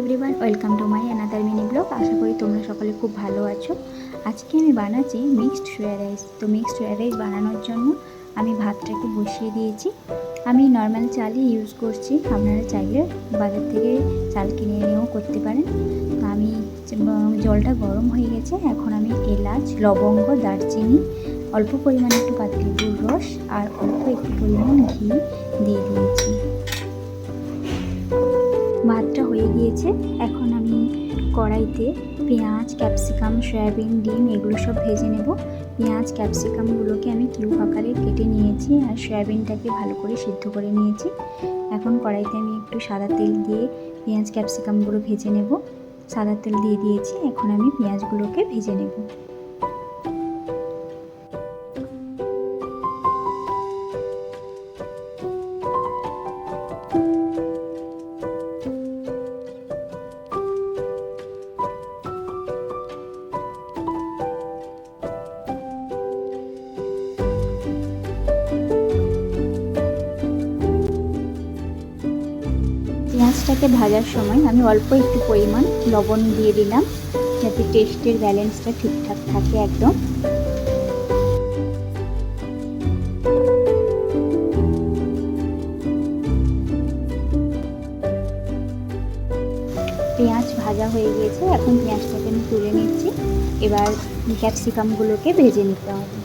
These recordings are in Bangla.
Everyone welcome to my another mini blog আশা করি তোমরা সকলে খুব ভালো আছো। আজকে আমি বানাচ্ছি মিক্সড সোয়া রাইস তো মিক্সড সোয়া রাইস বানানোর জন্য আমি ভাতটাকে বসিয়ে দিয়েছি। আমি নর্মাল চালই ইউজ করছি। আপনারা চাইলে বাজার থেকে চাল কিনে নিয়েও করতে পারেন। তো আমি জলটা গরম হয়ে গেছে। এখন আমি এলাচ, লবঙ্গ, দারচিনি, অল্প পরিমাণে একটু পাতিলেবুর রস আর অল্প একটু পরিমাণ ঘি দিয়ে দিয়েছি। ভাতটা হয়ে গিয়েছে। এখন আমি কড়াইতে পেঁয়াজ, ক্যাপসিকাম, সয়াবিন, ডিম এগুলো সব ভেজে নেব। পেঁয়াজ ক্যাপসিকামগুলোকে আমি কিউব আকারে কেটে নিয়েছি আর সয়াবিনটাকে ভালো করে সিদ্ধ করে নিয়েছি। এখন কড়াইতে আমি একটু সাদা তেল দিয়ে পেঁয়াজ ক্যাপসিকামগুলো ভেজে নেব। সাদা তেল দিয়ে দিয়েছি, এখন আমি পেঁয়াজগুলোকে ভেজে নেব। পেঁয়াজটাকে ভাজার সময় আমি অল্প একটু পরিমাণ লবণ দিয়ে দিলাম যাতে টেস্টের ব্যালেন্সটা ঠিকঠাক থাকে একদম। পেঁয়াজ ভাজা হয়ে গিয়েছে, এখন পেঁয়াজটাকে আমি তুলে নিচ্ছি। এবার ক্যাপসিকামগুলোকে ভেজে নিতে হবে।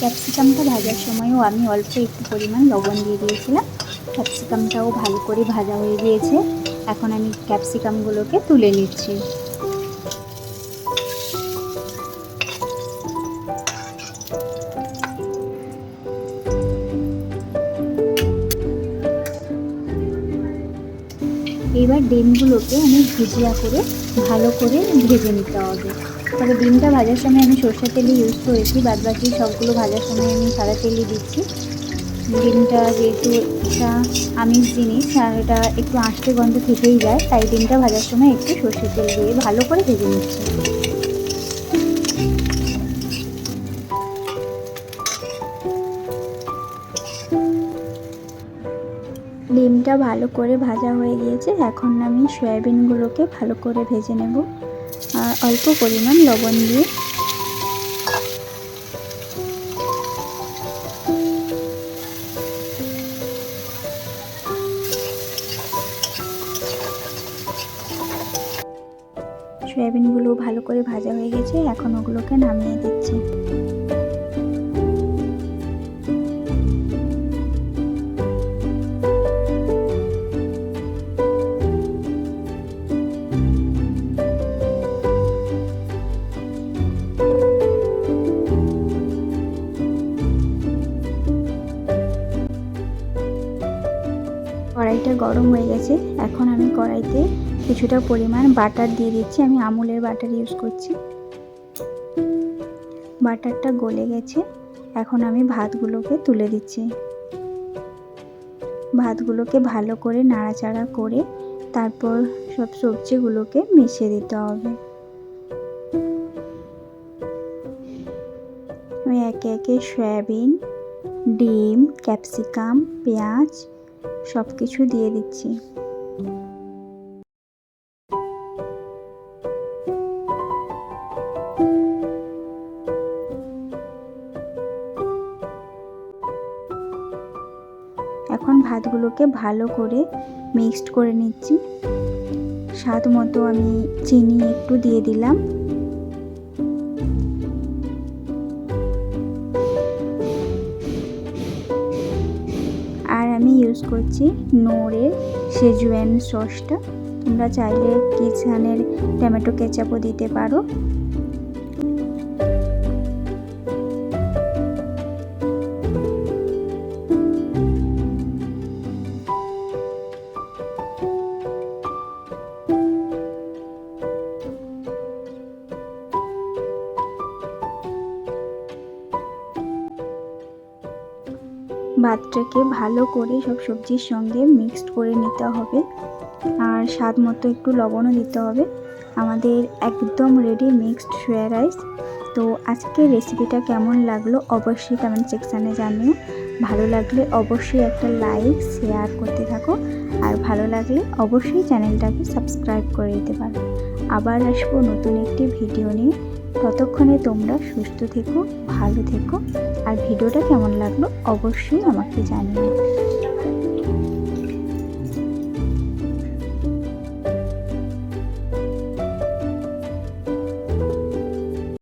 ক্যাপসিকামটা ভাজার সময়ও আমি অল্প একটু পরিমাণ লবণ দিয়ে দিয়েছিলাম। ক্যাপসিকামটাও ভালো করে ভাজা হয়ে গিয়েছে। এখন আমি ক্যাপসিকামগুলোকে তুলে নিচ্ছি। এবার ডিমগুলোকে আমি ভুজিয়া করে ভালো করে ভেজে নিতে হবে। তবে ডিমটা ভাজার সময় আমি সর্ষের তেলই ইউজ করেছি বাদ বাকি সবগুলো ভাজার সময় আমি সাদা তেলই দিচ্ছি। ডিমটা যেহেতু একটা আমিষ জিনিস, আর এটা একটু আঁশটে গন্ধ থেকেই যায়, তাই ডিমটা ভাজার সময় একটু সর্ষের তেল দিয়ে ভালো করে ভেজে নিচ্ছি। ডিমটা ভালো করে ভাজা হয়ে গিয়েছে, এখন আমি সয়াবিনগুলোকে ভালো করে ভেজে নেব। আর অল্প পরিমাণ লবণ দিয়ে সয়াবিনগুলো ভালো করে ভাজা হয়ে গেছে, এখন ওগুলোকে নামিয়ে দিচ্ছি। কড়াইটা গরম হয়ে গেছে। এখন আমি কড়াইতে কিছুটা পরিমাণ বাটার দিয়ে দিচ্ছি। আমি আমুলের বাটার ইউজ করছি। বাটারটা গলে গেছে। এখন আমি ভাতগুলোকে তুলে দিচ্ছি। ভাতগুলোকে ভালো করে নাড়াচাড়া করে তারপর সব সবজিগুলোকে মিশিয়ে দিতে হবে। আমি একে একে সয়াবিন, ডিম, ক্যাপসিকাম, পেঁয়াজ সব কিছু দিয়ে দিচ্ছি। এখন ভাতগুলোকে ভালো করে মিক্সড করে নিচ্ছি। স্বাদ মতো আমি চিনি একটু দিয়ে দিলাম। ইউজ করছি নোরের সেজুয়ান সসটা। তোমরা চাইলে কিচেনের টমেটো কেচাপও দিতে পারো। ভাতটাকে ভালো করে সব সবজির সঙ্গে মিক্সড করে নিতে হবে। আর স্বাদ মতো একটু লবণও দিতে হবে। আমাদের একদম রেডি মিক্সড সোয়া রাইস তো আজকের রেসিপিটা কেমন লাগল অবশ্যই কমেন্ট সেকশানে জানিও। ভালো লাগলে অবশ্যই একটা লাইক শেয়ার করতে থাকো। আর ভালো লাগলে অবশ্যই চ্যানেলটাকে সাবস্ক্রাইব করে দিতে পারো। আবার আসব নতুন একটি ভিডিও নিয়ে। ততক্ষণে তোমরা সুস্থ থেকো, ভালো থেকো। আর ভিডিওটা কেমন লাগল অবশ্যই আমাকে জানিও।